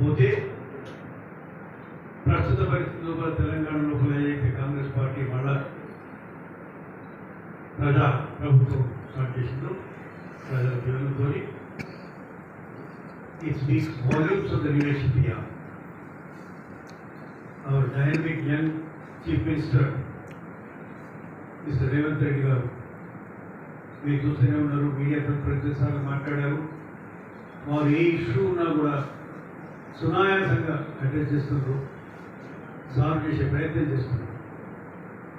బోతే ప్రస్తుత పరిస్థితులప తెలంగాణలో ఒక కాంగ్రెస్ పార్టీ మళ్ళా ప్రజా ప్రభుతో మాట్లాడుతున్నో ఈ big political leadership here and dynamic young chief instruct is the Revanth Reddy garu మే కుసనేవుల మీడియాకు ప్రత్యక్షంగా మాట్లాడారు మా రేషూనా కూడా సునాయాసంగా కంటెక్ట్ చేస్తున్నారు సార్ చేసే ప్రయత్నం చేస్తున్నారు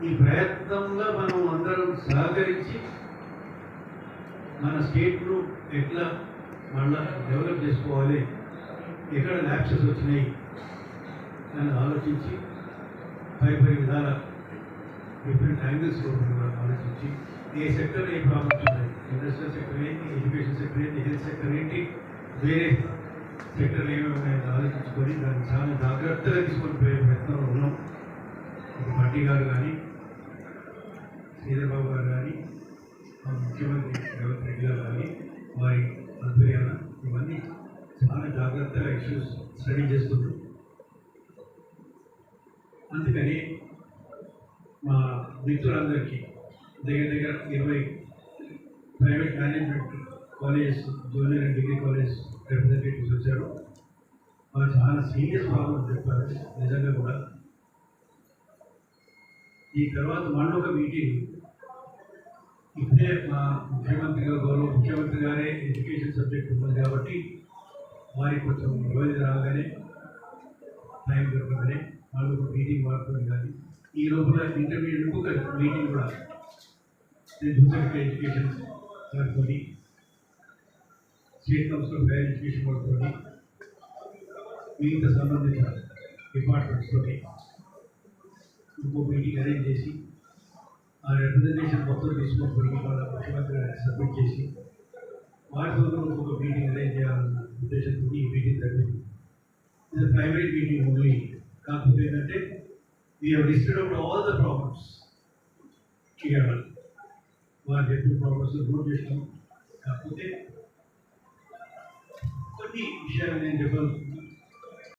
ఈ ప్రయత్నంలో మనం అందరం సహకరించి మన స్టేట్ను ఎట్లా మళ్ళా డెవలప్ చేసుకోవాలి ఎక్కడ ల్యాప్సెస్ వచ్చినాయి అని ఆలోచించి పై పై విధాల డిఫరెంట్ యాంగిల్స్లో ఆలోచించి ఏ సెక్టర్ ఏ ప్రాబ్లమ్స్ ఉన్నాయి ఇండస్ట్రియల్ సెక్టర్ ఏంటి ఎడ్యుకేషన్ సెక్టర్ ఏంటి హెల్త్ సెక్టర్ ఏంటి వేరే సెక్రటరీ నేను ఆలోచించుకొని దాన్ని చాలా జాగ్రత్తగా తీసుకొని పోయే ప్రయత్నంలో ఉన్నాం మట్టి గారు కానీ శ్రీధరబాబు గారు కానీ మా ముఖ్యమంత్రి రేవంత్ రెడ్డి గారు కానీ వారి ఆధ్వర్యాన ఇవన్నీ చాలా జాగ్రత్తగా ఇష్యూస్ స్టడీ చేస్తున్నాం అందుకని మా మిత్రులందరికీ దగ్గర దగ్గర ఇరవై private management colleges junior degree college చెందేది కుసచరు మా చాలా సీరియస్ ప్రాబ్లమ్ చెప్పాలి నిజంగా కూడా ఈ తర్వాత మండలోకి మీటింగ్ ఇక్కడ ముఖ్యమంత్రి గారు ముఖ్యమంత్రి గారే ఎడ్యుకేషన్ సబ్జెక్ట్ ఉన్నా కాబట్టి వారి కోట 20 రాగానే టైం గురించి అల్లుకో మీటింగ్ మార్చడానికి ఈ రోజున ఇంటర్మీడియట్ కుటింగ్ మీటింగ్ కూడా ఉంది విద్యుత్తుకి ఎడ్యుకేషన్ తర్కడి స్టేట్ కౌన్సిల్ వేరే ఎడ్యుకేషన్ బోర్డుతో మిగతా సంబంధిత డిపార్ట్మెంట్స్తో ఇంకో మీటింగ్ అరేంజ్ చేసి ఆ రిప్రజెంటేషన్ మొత్తం తీసుకొని వాళ్ళ ముఖ్యమంత్రి గారికి సబ్మిట్ చేసి వారితో ఇంకొక మీటింగ్ అరేంజ్ చేయాలన్న ఉద్దేశంతో ఈ మీటింగ్ జరిగింది ఇది ప్రైవేట్ మీటింగ్ ఓన్లీ కాకపోతే ఏంటంటే we have listed out all the problems చేయాలి వారు చెప్పిన ప్రాబ్లమ్స్ రూట్ చేసినాం కాకపోతే teacher and then develop